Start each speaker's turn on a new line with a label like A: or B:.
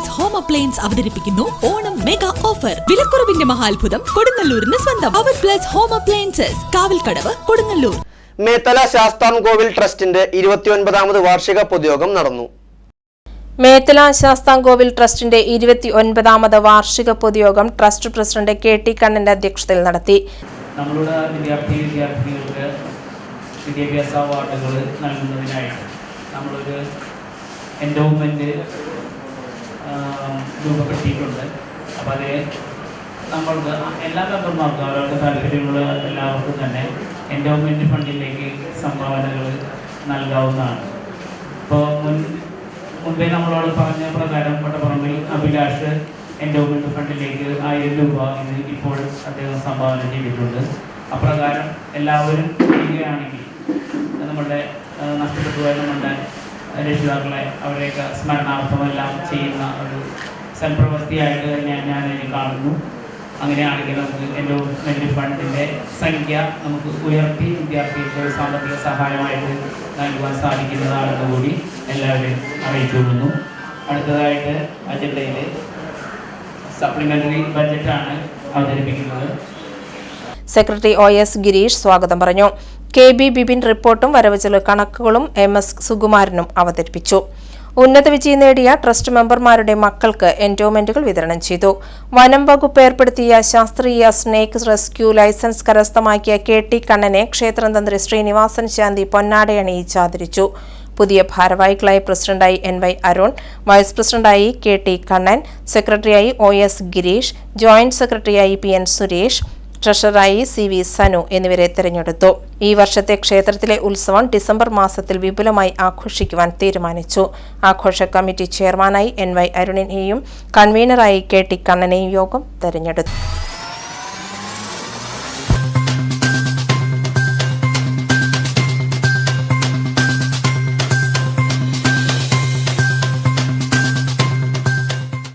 A: Plus home appliance അവതരിപ്പിക്കുന്നു. Onam mega offer വിലക്കുറവിന്റെ മഹാത്ഭുതം കൊടുങ്ങല്ലൂരിന് സ്വന്തം. അവർ plus home appliances Kavalkadavu Kodungallur.
B: Methala ശാസ്താം Sasthamkovil ട്രസ്റ്റിന്റെ ഇരുപത്തിയൊൻപതാമത് വാർഷിക പൊതുയോഗം നടന്നു.
C: മേത്തല ശാസ്താംകോവിൽ ട്രസ്റ്റിന്റെ ഇരുപത്തി ഒൻപതാമത് വാർഷിക പൊതുയോഗം ട്രസ്റ്റ് പ്രസിഡന്റ് കെ ടി കണ്ണന്റെ അധ്യക്ഷതയിൽ നടത്തി.
D: നമ്മളുടെ വിദ്യാർത്ഥി വിദ്യാർത്ഥികൾക്ക് വിദ്യാഭ്യാസ അവാർഡുകൾ നൽകുന്നതിനായിട്ട് നമ്മളൊരു എൻഡോമെന്റ് രൂപപ്പെടുത്തിയിട്ടുണ്ട്. അപ്പോൾ അതിൽ നമ്മൾക്ക് എല്ലാ മെമ്പർമാർക്കും അവരവരുടെ താല്പര്യമുള്ള എല്ലാവർക്കും തന്നെ എൻഡോമെന്റ് ഫണ്ടിലേക്ക് സംഭാവനകൾ നൽകാവുന്നതാണ്. ഇപ്പോൾ മുൻ മുമ്പേ നമ്മളോട് പറഞ്ഞ പ്രകാരം വട്ടപ്പറമ്പിൽ അഭിലാഷ് എൻഡോമെന്റ് ഫണ്ടിലേക്ക് ആയിരം രൂപ ഇത് ഇപ്പോൾ അദ്ദേഹം സംഭാവന ചെയ്തിട്ടുണ്ട്. അപ്രകാരം എല്ലാവരും ചെയ്യുകയാണെങ്കിൽ നമ്മുടെ ആ, നഷ്ടപ്പെട്ടു പോയ രക്ഷിതാക്കളെ അവരെയൊക്കെ സ്മരണാർത്ഥമെല്ലാം ചെയ്യുന്ന ഒരു സൽപ്രവൃത്തിയായിട്ട് തന്നെ ഞാൻ അതിനെ കാണുന്നു. അങ്ങനെയാണെങ്കിൽ നമുക്ക് എൻഡോമെന്റ് ഫണ്ടിന്റെ സംഖ്യ നമുക്ക് ഉയർത്തി വിദ്യാർത്ഥികൾക്ക് സാമ്പത്തിക സഹായമായിട്ട് നൽകുവാൻ സാധിക്കുന്നതാണെന്ന് കൂടി എല്ലാവരെയും അറിയിച്ചുകൊള്ളുന്നു അടുത്തതായിട്ട് അജണ്ടയിൽ സപ്ലിമെന്ററി ബഡ്ജറ്റാണ് അവതരിപ്പിക്കുന്നത്.
C: സെക്രട്ടറി ഒ എസ് ഗിരീഷ് സ്വാഗതം പറഞ്ഞു. കെ ബി ബിപിൻ റിപ്പോർട്ടും വരവ് കണക്കുകളും എം എസ് സുകുമാരനും അവതരിപ്പിച്ചു. ഉന്നത വിജയം നേടിയ ട്രസ്റ്റ് മെമ്പർമാരുടെ മക്കൾക്ക് എൻഡോമെന്റുകൾ വിതരണം ചെയ്തു. വനം വകുപ്പ് ഏർപ്പെടുത്തിയ ശാസ്ത്രീയ സ്നേക്ക് റെസ്ക്യൂ ലൈസൻസ് കരസ്ഥമാക്കിയ കെ ടി കണ്ണനെ ക്ഷേത്രം തന്ത്രി ശ്രീനിവാസൻ ശാന്തി പൊന്നാടയണിയിച്ച് ആദരിച്ചു പുതിയ ഭാരവാഹികളായി പ്രസിഡന്റായി എൻ വൈ അരുൺ വൈസ് പ്രസിഡന്റായി കെ ടി കണ്ണൻ സെക്രട്ടറിയായി ഒ എസ് ഗിരീഷ് ജോയിന്റ് സെക്രട്ടറിയായി പി എൻ സുരേഷ് ട്രഷററായി സി വി സനു എന്നിവരെ തെരഞ്ഞെടുത്തു. ഈ വർഷത്തെ ക്ഷേത്രത്തിലെ ഉത്സവം ഡിസംബർ മാസത്തിൽ വിപുലമായി ആഘോഷിക്കുവാൻ തീരുമാനിച്ചു. ആഘോഷ കമ്മിറ്റി ചെയർമാനായി എൻ വൈ അരുണിനെയും കൺവീനറായി കെ ടി കണ്ണനെയും യോഗം തെരഞ്ഞെടുത്തു.